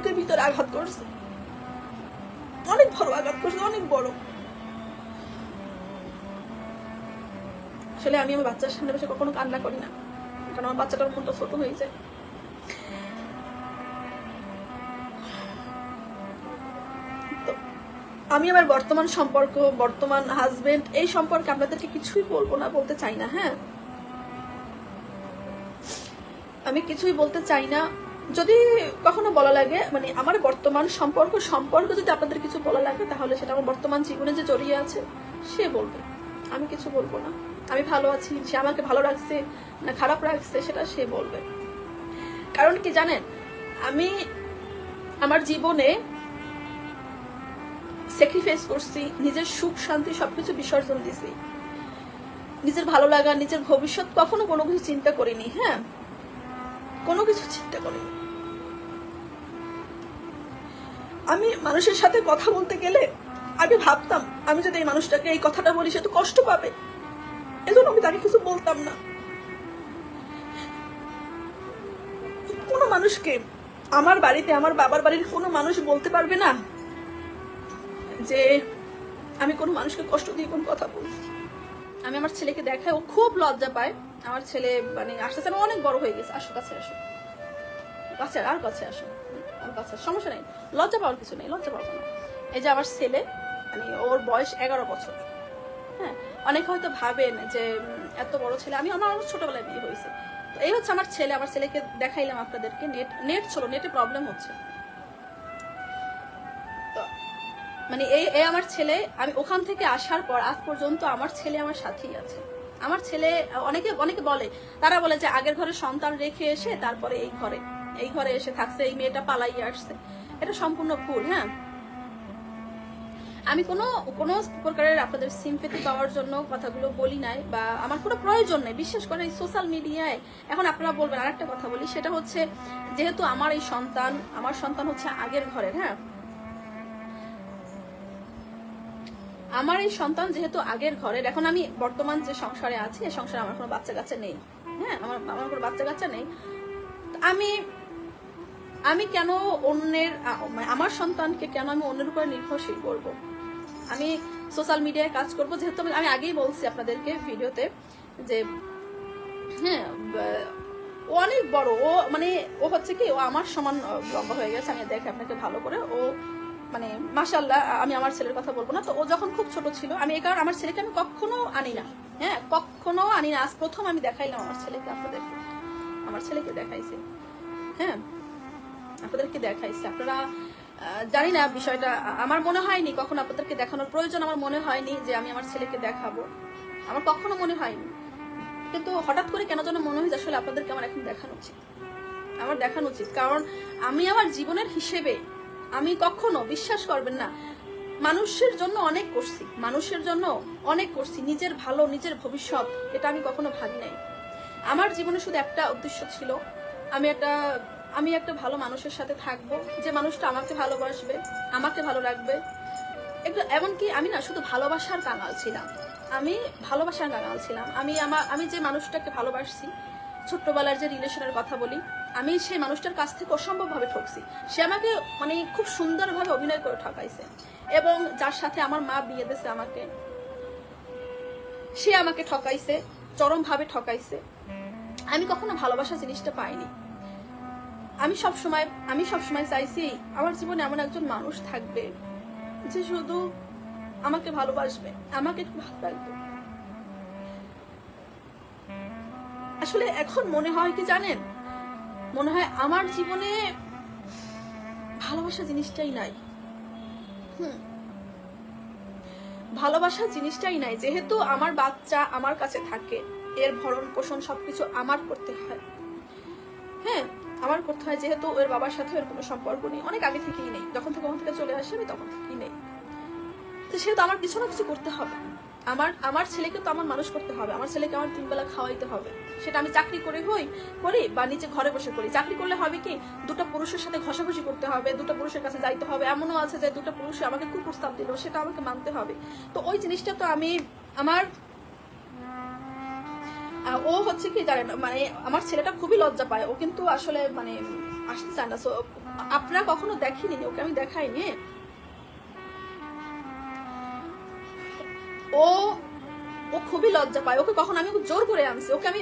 বুকের ভিতরে আঘাত করছে। অনেক বড় আঘাত করছে, অনেক বড়। আসলে আমি আমার বাচ্চার সামনে বসে কখনো কান্না করি না, কারণ আমার বাচ্চাটার মনটা ছোট হয়ে যায়। আমি আমার বর্তমান সম্পর্ক, বর্তমান হাজবেন্ড এই সম্পর্কে আপনাদেরকে কিছুই বলব না, বলতে চাই না হ্যাঁ? আমি কিছুই বলতে চাই না। যদি কখনো বলা লাগে মানে আমার বর্তমান সম্পর্ক সম্পর্ক যদি আপনাদের কিছু বলা লাগে, তাহলে সেটা আমার বর্তমান জীবনে যে জড়িয়ে আছে, সে বলবে। আমি কিছু বলব না। আমি ভালো আছি, সে আমাকে ভালো রাখছে না খারাপ রাখছে, সেটা সে বলবে। কারণ কি জানেন, আমি আমার জীবনে স্যাক্রিফাইস করছি, নিজের সুখ, শান্তি সবকিছু বিসর্জন দিছি। নিজের ভালো লাগা, নিজের ভবিষ্যৎ কখনো কোনো কিছু চিন্তা করিনি হ্যাঁ? কোনো কিছু চিন্তা করিনি। আমি মানুষের সাথে কথা বলতে গেলে আমি ভাবতাম, আমি যদি এই মানুষটাকে এই কথাটা বলি, সে তো কষ্ট পাবে। এজন্য আমি তাকে কিছু বলতাম না। কোনো মানুষকে আমার বাড়িতে, আমার বাবার বাড়ির কোনো মানুষ বলতে পারবে না যে আমি কোনো মানুষকে কষ্ট দিয়ে কোনো কথা বলি আমি আমার ছেলেকে দেখাই ও খুব লজ্জা পায়। আমার ছেলে মানে আস্তে আস্তে অনেক বড় হয়ে গেছে। আসো, কাছে আসো। কাছে আর কাছে আসো। আর কাছে সমস্যা নেই। লজ্জা পাওয়ার কিছু নেই, লজ্জা পাবো না এই যে আমার ছেলে মানে ওর বয়স এগারো বছর। হ্যাঁ অনেকে হয়তো ভাবেন যে এত বড় ছেলে, আমি, আমার অনেক ছোটবেলায় বিয়ে হয়েছে। তো এই হচ্ছে আমার ছেলে, আমার ছেলেকে দেখাইলাম আপনাদেরকে। নেট নেট ছিল নেটে প্রবলেম হচ্ছে। মানে এই আমার ছেলে, আমি ওখান থেকে আসার পর, আজ পর্যন্ত আমার ছেলে আমার সাথেই আছে। আমার ছেলে, অনেকে অনেকে বলে, তারা বলে যে আগের ঘরে সন্তান রেখে এসে তারপরে এই ঘরে এই ঘরে এসে থাকছে, এই মেয়েটা পালাইয়ে আসছে। এটা সম্পূর্ণ ভুল হ্যাঁ? আমি কোনো কোনো প্রকারের আপনাদের সিম্পেথি পাওয়ার জন্য কথাগুলো বলি নাই বা আমার কোনো প্রয়োজন নেই। বিশেষ করে এই সোশ্যাল মিডিয়ায় এখন আপনারা বলবেন, আরেকটা কথা বলি, সেটা হচ্ছে, যেহেতু আমার এই সন্তান, আমার সন্তান হচ্ছে আগের ঘরের হ্যাঁ? আমার এই সন্তান যেহেতু আগের ঘরের, এখন আমি বর্তমান যে সংসারে আছি, এই সংসারে আমার কোনো বাচ্চা কাচ্চা নেই। হ্যাঁ আমার আমার কোনো বাচ্চা কাচ্চা নেই আমি আমি কেন অন্যের মানে আমার সন্তানকে কেন আমি অন্যের উপর নির্ভরশীল করব? আমি সোশ্যাল মিডিয়ায় কাজ করব, যেহেতু আমি- আমি আগেই বলছি আপনাদেরকে ভিডিওতে যে হ্যাঁ ও অনেক বড়, ও মানে ও হচ্ছে কি, ও আমার সমান লম্বা হয়ে গেছে, আমি দেখে আপনাকে ভালো করে, ও মানে মাসাল্লাহ আমি আমার ছেলের কথা বলব না। তো ও যখন খুব ছোট ছিল, আমি এই কারণে আমার ছেলেকে আমি কখনো আনি না। হ্যাঁ কখনো আনি না। আজ প্রথম আমি দেখাইলাম আমার ছেলেকে, আপনাদেরকে। আমার ছেলেকে দেখাইছে। হ্যাঁ আপনাদেরকে দেখাইছে। আপনারা জানি না বিষয়টা। আমার মনে হয়নি কখনো আপনাদেরকে দেখানোর প্রয়োজন। আমার মনে হয়নি যে আমি আমার ছেলেকে দেখাবো। আমার কখনো মনে হয়নি। কিন্তু হঠাৎ করে কেন যেন মনে হয় আসলে আপনাদেরকে আমার এখন দেখানো উচিত। আমার দেখানো উচিত। কারণ আমি আমার জীবনের হিসেবে আমি কখনো বিশ্বাস করবেন না। মানুষের জন্য অনেক করছি। মানুষের জন্য অনেক করছি। নিজের ভালো, নিজের ভবিষ্যৎ, এটা আমি কখনো ভাবি নাই। আমার জীবনে শুধু একটা উদ্দেশ্য ছিল, আমি একটা আমি একটা ভালো মানুষের সাথে থাকব, যে মানুষটা আমাকে ভালোবাসবে, আমাকে ভালো রাখবে। একটু, এমনকি আমি না, শুধু ভালোবাসার কাঙাল ছিলাম। আমি ভালোবাসার কাঙাল ছিলাম। আমি আমার, আমি যে মানুষটাকে ভালোবাসছি, ছোট্টবেলার যে রিলেশনের কথা বলি আমি সেই মানুষটার কাছ থেকে অসম্ভবভাবে ঠকছি। সে আমাকে মানে খুব সুন্দরভাবে অভিনয় করে ঠকাইছে। এবং যার সাথে আমার মা বিয়ে দিয়েছে আমাকে, সে আমাকে ঠকাইছে, চরমভাবে ঠকাইছে। আমি কখনো ভালোবাসা জিনিসটা পাইনি। আমি সব সময় আমি সব সময় চাইছি আমার জীবনে এমন একজন মানুষ থাকবে যে শুধু আমাকে ভালোবাসবে, আমাকে একটু ভালো রাখবে আসলে এখন মনে হয় কি জানেন? মনে হয় আমার জীবনে ভালোবাসা জিনিসটাই নাই। হুম। ভালোবাসা জিনিসটাই নাই যেহেতু আমার বাচ্চা আমার কাছে থাকে এর ভরণ পোষণ সবকিছু আমার করতে হয়। হ্যাঁ আমার করতে হয় যেহেতু ওর বাবার সাথে ওর কোনো সম্পর্ক নেই অনেক আগে থেকেই নেই যখন থেকে ওখান থেকে চলে আসে আমি তখন থেকেই নেই। তো সেহেতু আমার কিছু না কিছু করতে হবে। আমার আমার ছেলেকে তো আমার মানুষ করতে হবে আমার ছেলেকে আমার তিন বেলা খাওয়াইতে হবে। সেটা আমি চাকরি করে হই করি বা নিচে ঘরে বসে করি। চাকরি করলে হবে কি দুটো পুরুষের সাথে ঘষাঘষি করতে হবে দুটো পুরুষের কাছে যাইতে হবে। এমনও আছে যে দুটো পুরুষ আমাকে কুপ্রস্তাব দিল সেটা আমাকে মানতে হবে। তো ওই জিনিসটা তো আমি আমার ও হচ্ছে কি জানেন মানে আমার ছেলেটা খুবই লজ্জা পায়। ও কিন্তু আসলে মানে আসতে চায় না। So, আপনারা কখনো দেখিনি ওকে আমি দেখাইনি। ও ও খুবই লজ্জা পায়। ওকে কখন আমি জোর করে আনছি। ওকে আমি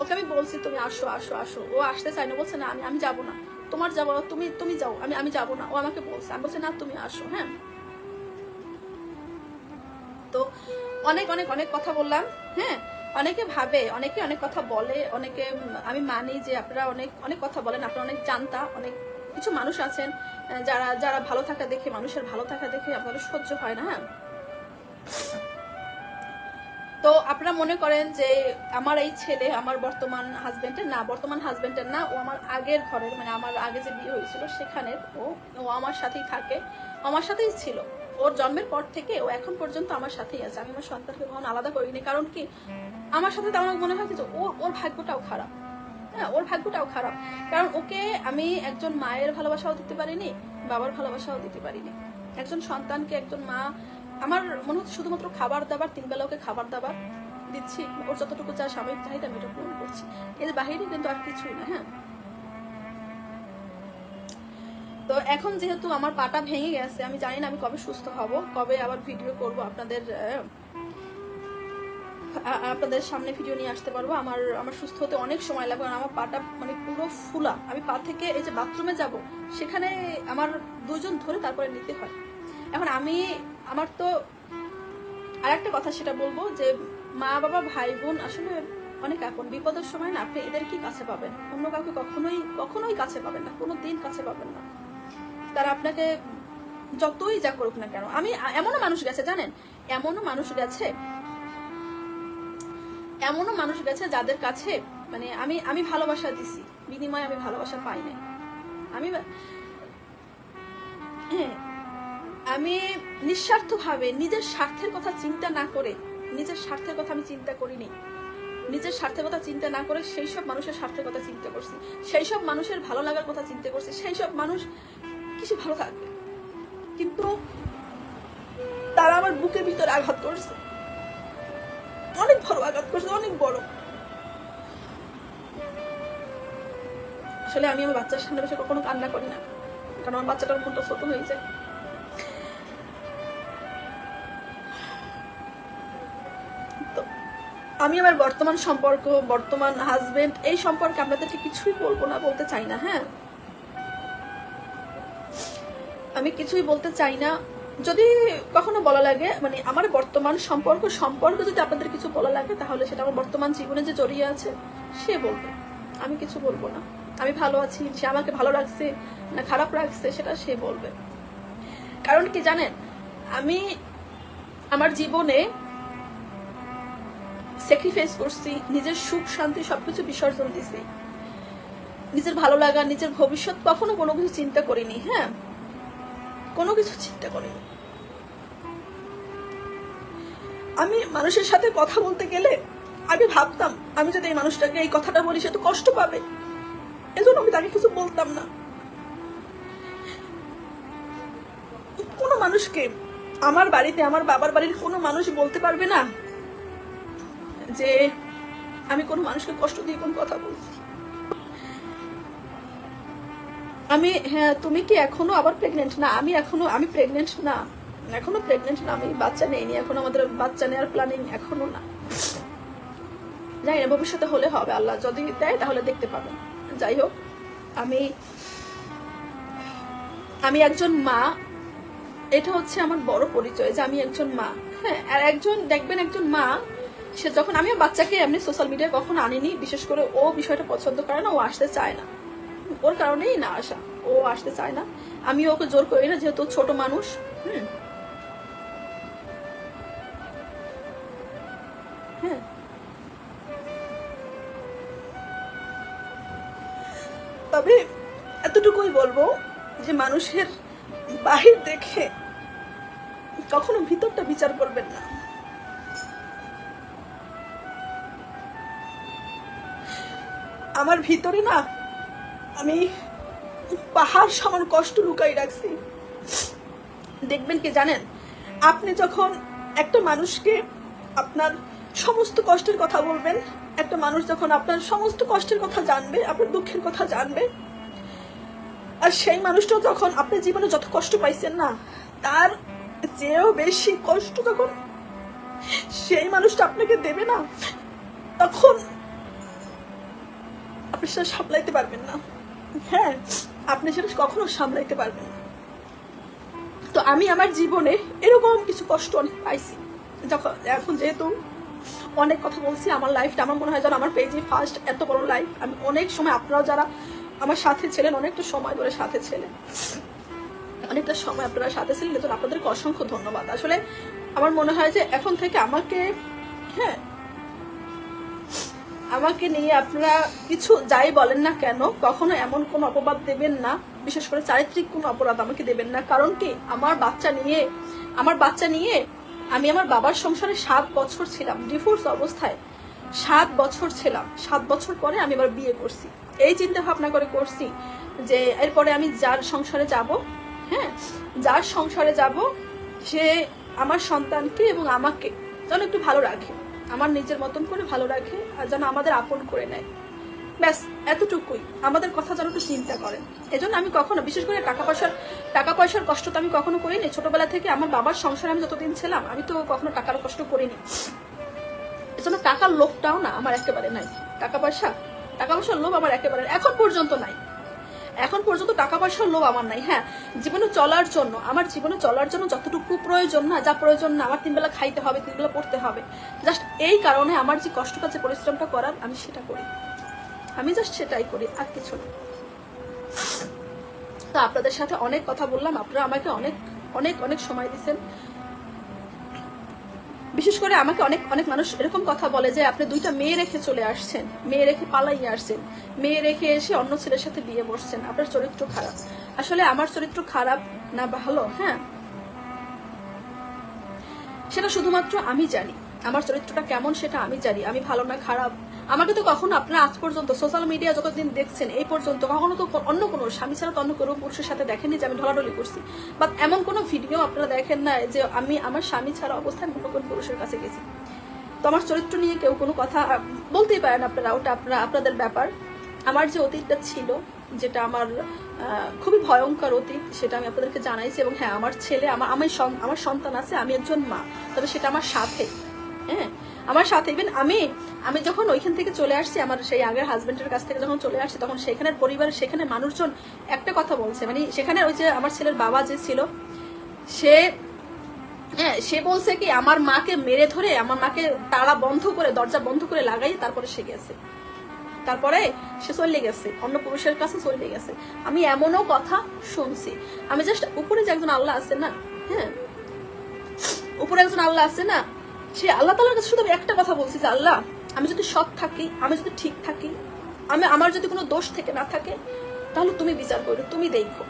ওকে আমি বলছি, তুমি আসো আসো আসো। ও আসতে চায় না বলছে, না, আমি আমি যাব না। তোমার যাব না, তুমি তুমি যাও। আমি আমি যাব না। ও আমাকে বলছে। আমি বলছি, না, তুমি আসো। হ্যাঁ। তো অনেক অনেক অনেক কথা বললাম। হ্যাঁ অনেকে ভাবে, অনেকে অনেক কথা বলে, অনেকে আমি মানি যে আপনারা অনেক অনেক কথা বলেন, আপনারা অনেক জানতা, অনেক কিছু মানুষ আছেন যারা যারা ভালো থাকা দেখে, মানুষের ভালো থাকা দেখে আপনাদের সহ্য হয় না হ্যাঁ। তো আপনারা মনে করেন যে আমার এই ছেলে আমার বর্তমান হাজবেন্ডের না, বর্তমান হাজবেন্ডের না, ও আমার আগের ঘরের মানে আমার আগে যে বিয়ে হয়েছিল সেখানে ও ও আমার সাথেই থাকে, আমার সাথেই ছিল। ওর জন্মের পর থেকে ও এখন পর্যন্ত আমার সাথেই আছে। আমি আমার সন্তানকে কখনো আলাদা করিনি, কারণ কি? আমার সাথে তো আমার মনে হয় যে ওর ওর ভাগ্যটাও খারাপ। হ্যাঁ ওর ভাগ্যটাও খারাপ। কারণ ওকে আমি একজন মায়ের ভালোবাসাও দিতে পারিনি, বাবার ভালোবাসাও দিতে পারিনি। একজন সন্তানকে একজন মা আমার মনে হচ্ছে শুধুমাত্র খাবার দাবার, তিন বেলা ওকে খাবার দাবার দিচ্ছি। ওর যতটুকু চা সাময়িক চাহিদা আমি এটা পূরণ করছি। এর বাহিরে কিন্তু আর কিছুই না হ্যাঁ? তো এখন যেহেতু আমার পাটা ভেঙে গেছে, আমি জানি না আমি কবে সুস্থ হব, কবে আবার ভিডিও করব, আপনাদের আপনাদের সামনে ভিডিও নিয়ে আসতে পারব। আমার আমার সুস্থ হতে অনেক সময় লাগবে, কারণ আমার পাটা মানে পুরো ফুলা। আমি পা থেকে এই যে বাথরুমে যাব, সেখানে আমার দুজন ধরে তারপরে নিতে হয়। এখন আমি আমার তো আর একটা কথা সেটা বলব যে মা, বাবা, ভাই, বোন আসলে অনেক আপন। বিপদের সময় না আপনি এদের কি কাছে পাবেন? অন্য কাউকে কখনোই কখনোই কাছে পাবেন না কোনো দিন কাছে পাবেন না। তারা আপনাকে যতই যা করুক না কেন, আমি এমনও মানুষ গেছে, জানেন? এমনও মানুষ গেছে, এমনও মানুষ গেছে যাদের কাছে মানে আমি আমি ভালোবাসা দিছি। বিনিময়ে আমি ভালোবাসা পাই নাই। আমি হ্যাঁ আমি নিঃস্বার্থভাবে নিজের স্বার্থের কথা চিন্তা না করে, নিজের স্বার্থের কথা আমি চিন্তা করিনি। নিজের স্বার্থের কথা চিন্তা না করে সেই সব মানুষের স্বার্থের কথা চিন্তা করছি। সেই সব মানুষের ভালো লাগার কথা চিন্তা করছি। সেই সব মানুষ কিছু ভালো থাকবে। কিন্তু তারা আমার বুকের ভিতরে আঘাত করছে। অনেক বড় আঘাত করছে, অনেক বড়। আসলে আমি আমার বাচ্চার সামনে বসে কখনো কান্না করি না। কারণ আমার বাচ্চাটার মনটা ছোট হয়ে যায়। আমি আমার বর্তমান সম্পর্ক, বর্তমান হাজবেন্ড এই সম্পর্কে আপনাদেরকে কিছুই বলব না, বলতে চাই না হ্যাঁ? আমি কিছুই বলতে চাই না। যদি কখনো বলা লাগে মানে আমার বর্তমান সম্পর্ক সম্পর্ক যদি আপনাদের কিছু বলা লাগে, তাহলে সেটা আমার বর্তমান জীবনে যে জড়িয়ে আছে, সে বলবে। আমি কিছু বলব না। আমি ভালো আছি, সে আমাকে ভালো রাখছে না খারাপ রাখছে, সেটা সে বলবে। কারণ কি জানেন? আমি, আমার জীবনে স্যাক্রিফাইস করছি, নিজের সুখ, শান্তি, সবকিছু বিসর্জন দিছি। নিজের ভালো লাগা, নিজের ভবিষ্যৎ কখনো কোনো কিছু চিন্তা করিনি হ্যাঁ? কোনো কিছু চিন্তা করিনি। আমি মানুষের সাথে কথা বলতে গেলে আমি ভাবতাম, আমি যদি এই মানুষটাকে এই কথাটা বলি, সে তো কষ্ট পাবে। এজন্য আমি তাকে কিছু বলতাম না। কোনো মানুষকে আমার বাড়িতে, আমার বাবার বাড়ির কোনো মানুষ বলতে পারবে না? যে আমি কোনো মানুষকে কষ্ট দিয়ে কোন কথা বলছি। আমি হ্যাঁ তুমি কি এখনও আবার প্রেগনেন্ট না, আমি এখনও, আমি প্রেগনেন্ট না। এখনও প্রেগনেন্ট না, আমি বাচ্চা নেইনি। এখন আমাদের বাচ্চা নেওয়ার প্ল্যানিং এখনও না। জানি না, ভবিষ্যতে হলে হবে, আল্লাহ যদি দেয় তাহলে দেখতে পাবেন যাই হোক, আমি আমি একজন মা। এটা হচ্ছে আমার বড় পরিচয় যে আমি একজন মা। হ্যাঁ আর একজন, দেখবেন একজন মা সে যখন আমি আমার বাচ্চাকে এমনি সোশ্যাল মিডিয়ায় কখনো আনিনি, বিশেষ করে ও বিষয়টা পছন্দ করে না, ও আসতে চায় না। ওর কারণেই না আসা, ও আসতে চায় না। আমি ওকে জোর করি না, যেহেতু ছোট মানুষ, হুম। হ্যাঁ। তবে এতটুকুই বলব যে মানুষের বাহির দেখে কখনো ভিতরটা বিচার করবেন না। আমার ভিতরে না আমি পাহাড় সমান কষ্ট লুকাই রাখছি। দেখবেন কি জানেন? আপনি যখন একটা মানুষকে আপনার সমস্ত কষ্টের কথা বলবেন, একটা মানুষ যখন আপনার সমস্ত কষ্টের কথা জানবে, আপনার দুঃখের কথা জানবে, আর সেই মানুষটা যখন আপনার জীবনে যত কষ্ট পাইছেন না, তার চেয়েও বেশি কষ্ট যখন সেই মানুষটা আপনাকে দেবে না, তখন আপনি সেটা সামলাইতে পারবেন না। হ্যাঁ আপনি সেটা কখনো সামলাইতে পারবেন না। তো আমি আমার জীবনে এরকম কিছু কষ্ট অনেক পাইছি। যখন, এখন যেহেতু অনেক কথা বলছি, আমার লাইফটা আমার মনে হয় যেন আমার পেজে ফার্স্ট এত বড় লাইফ আমি অনেক সময় আপনারাও যারা আমার সাথে ছিলেন, অনেকটা সময় ধরে সাথে ছিলেন। অনেকটা সময় আপনারা সাথে ছিলেন, এজন্য আপনাদেরকে অসংখ্য ধন্যবাদ। আসলে আমার মনে হয় যে এখন থেকে আমাকে হ্যাঁ আমাকে নিয়ে আপনারা কিছু যাই বলেন না কেন, কখনো এমন কোন অপবাদ দেবেন না, বিশেষ করে চারিত্রিক কোন অপরাধ আমাকে দেবেন না। কারণ কি? আমার বাচ্চা নিয়ে, আমার বাচ্চা নিয়ে আমি আমার বাবার সংসারে সাত বছর ছিলাম ডিভোর্স অবস্থায় সাত বছর ছিলাম। সাত বছর পরে আমি আবার বিয়ে করছি। এই চিন্তা ভাবনা করে করছি যে এরপরে আমি যার সংসারে যাব হ্যাঁ যার সংসারে যাব, সে আমার সন্তানকে এবং আমাকে যেন একটু ভালো রাখে। আমার নিজের মতন করে ভালো রাখে আর যেন আমাদের আপন করে নেয়। ব্যাস, এতটুকুই। আমাদের কথা যেন একটু চিন্তা করেন এজন্য আমি কখনো, বিশেষ করে টাকা পয়সার টাকা পয়সার কষ্ট তো আমি কখনো করিনি। ছোটবেলা থেকে আমার বাবার সংসারে আমি যতদিন ছিলাম, আমি তো কখনো টাকার কষ্ট করিনি। এজন্য টাকার লোভটাও না, আমার একেবারে নাই। টাকা পয়সা, টাকা পয়সার লোভ আমার একেবারে এখন পর্যন্ত নাই। এখন পর্যন্ত টাকা পয়সার লোভ আমার নাই হ্যাঁ। জীবনে চলার জন্য, আমার জীবনে চলার জন্য যতটুকু প্রয়োজন না, যা প্রয়োজন না, আমার তিন বেলা খাইতে হবে তিন বেলা পড়তে হবে। জাস্ট এই কারণে আমার যে কষ্টটা, যে পরিশ্রমটা করার, আমি সেটা করি। আমি জাস্ট সেটাই করি, আর কিছু না। তো আপনাদের সাথে অনেক কথা বললাম, আপনারা আমাকে অনেক অনেক অনেক সময় দিচ্ছেন বিশেষ করে আমাকে অনেক অনেক মানুষ এরকম কথা বলে যে আপনি দুইটা মেয়ে রেখে চলে আসছেন, মেয়ে রেখে পালাই আসছেন, মেয়ে রেখে এসে অন্য ছেলের সাথে বিয়ে বসছেন, আপনার চরিত্র খারাপ। আসলে আমার চরিত্র খারাপ না ভালো হ্যাঁ? সেটা শুধুমাত্র আমি জানি। আমার চরিত্রটা কেমন সেটা আমি জানি। আমি ভালো না, খারাপ আমাকে তো কখনো আপনারা আজ পর্যন্ত সোশ্যাল মিডিয়া যতদিন দেখছেন, এই পর্যন্ত কখনো তো অন্য কোনো স্বামী ছাড়া তো অন্য কোনো পুরুষের সাথে দেখেনি যে আমি ঢলাঢলি করছি। বাট এমন কোনো ভিডিও আপনারা দেখেন না যে আমি আমার স্বামী ছাড়া অবস্থায় অন্য কোনো পুরুষের কাছে গেছি। তো আমার চরিত্র নিয়ে কেউ কোনো কথা বলতেই পারেন আপনারা, ওটা আপনারা, আপনাদের ব্যাপার। আমার যে অতীতটা ছিল, যেটা আমার খুবই ভয়ঙ্কর অতীত, সেটা আমি আপনাদেরকে জানাইছি এবং হ্যাঁ আমার ছেলে, আমার আমার আমার সন্তান আছে, আমি একজন মা, তবে সেটা আমার সাথে হ্যাঁ? আমার সাথে ইভেন আমি আমি যখন ওইখান থেকে চলে আসছি, আমার সেই আগের হাজবেন্ডের কাছ থেকে যখন চলে আসছি, তখন সেখানের পরিবার সেখানে মানুষজন একটা কথা বলছে মানে সেখানে ওই যে আমার ছেলের বাবা যে ছিল, সে হ্যাঁ সে বলছে কি, আমার মাকে মেরে ধরে, আমার মাকে তালা বন্ধ করে, দরজা বন্ধ করে লাগাই তারপরে সে গেছে। তারপরে সে চলে গেছে, অন্য পুরুষের কাছে চলে গেছে। আমি এমনও কথা শুনছি। আমি জাস্ট উপরে যে একজন আল্লাহ আছে না হ্যাঁ উপরে একজন আল্লাহ আছে না সে আল্লাহ তালার কাছে শুধু আমি একটা কথা বলছি যে, আল্লাহ, আমি যদি সৎ থাকি, আমি যদি ঠিক থাকি, আমি, আমার যদি কোনো দোষ থেকে না থাকে, তাহলে তুমি বিচার করো, তুমি দেখো।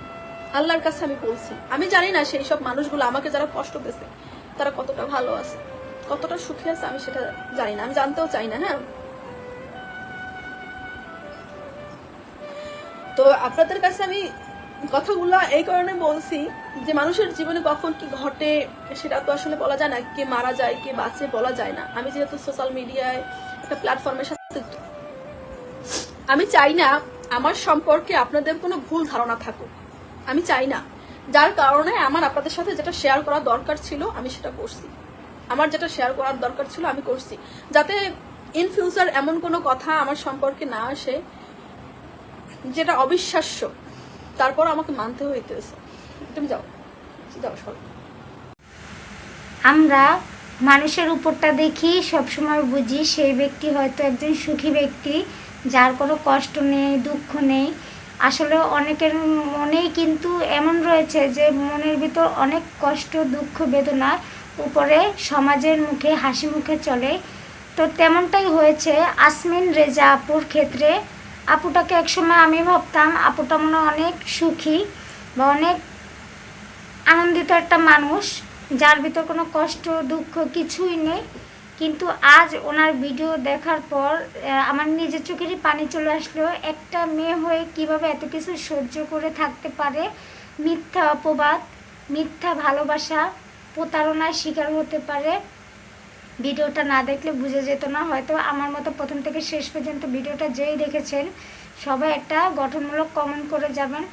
আল্লাহর কাছে আমি বলছি, আমি জানি না সেই সব মানুষগুলো আমাকে যারা কষ্ট দিয়েছে, তারা কতটা ভালো আছে, কতটা সুখী আছে, আমি সেটা জানি না, আমি জানতেও চাই না হ্যাঁ? তো আপনাদের কাছে আমি কথাগুলো এই কারণে বলছি যে মানুষের জীবনে কখন কি ঘটে সেটা তো আসলে বলা যায় না, কে মারা যায়, কে বাঁচে বলা যায় না। আমি যেহেতু সোশ্যাল মিডিয়ায় একটা প্ল্যাটফর্মের সাথে আমি চাই না আমার সম্পর্কে আপনাদের কোনো ভুল ধারণা থাকুক। আমি চাই না। যার কারণে আমার আপনাদের সাথে যেটা শেয়ার করা দরকার ছিল, আমি সেটা করছি। আমার যেটা শেয়ার করার দরকার ছিল, আমি করছি। যাতে ইন ফিউচার এমন কোনো কথা আমার সম্পর্কে না আসে, যেটা অবিশ্বাস্য। তারপর আমাকে মানতে হইতেছে। তুমি যাও। যাও, সর। আমরা মানুষের উপরটা দেখি, সবসময় বুঝি সেই ব্যক্তি হয়তো একজন সুখী ব্যক্তি, যার কোনো কষ্ট নেই, দুঃখ নেই। আসলে অনেকের মনেই কিন্তু এমন রয়েছে যে, মনের ভিতর অনেক কষ্ট, দুঃখ, বেদনা উপরে সমাজের মুখে, হাসি মুখে চলে। তো তেমনটাই হয়েছে। আসমিন রেজা আপুর ক্ষেত্রে আপুটাকে একসময় আমি ভাবতাম, আপুটা মনে অনেক সুখী বা অনেক আনন্দিত একটা মানুষ, যার ভিতর কোনো কষ্ট, দুঃখ কিছুই নেই। কিন্তু আজ ওনার ভিডিও দেখার পর আমার নিজের চোখেরই পানি চলে আসলো, একটা মেয়ে হয়ে কীভাবে এত কিছু সহ্য করে থাকতে পারে? মিথ্যা অপবাদ, মিথ্যা ভালোবাসা প্রতারণার শিকার হতে পারে। ভিডিওটা না দেখলে বুঝে যেত না। হয়তো আমার মতো প্রথম থেকে শেষ পর্যন্ত ভিডিওটা যেই দেখেছেন, সবাই একটা গঠনমূলক কমেন্ট করে যাবেন।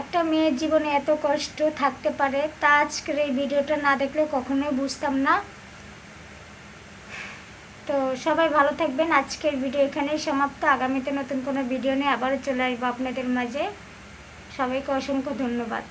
একটা মেয়ের জীবনে এত কষ্ট থাকতে পারে, তা আজকের এই ভিডিওটা না দেখলে কখনোই বুঝতাম না। তো সবাই ভালো থাকবেন। আজকের ভিডিও এখানেই সমাপ্ত। আগামীতে নতুন কোনো ভিডিও নিয়ে আবারও চলে আসব আপনাদের মাঝে। সবাইকে অসংখ্য ধন্যবাদ।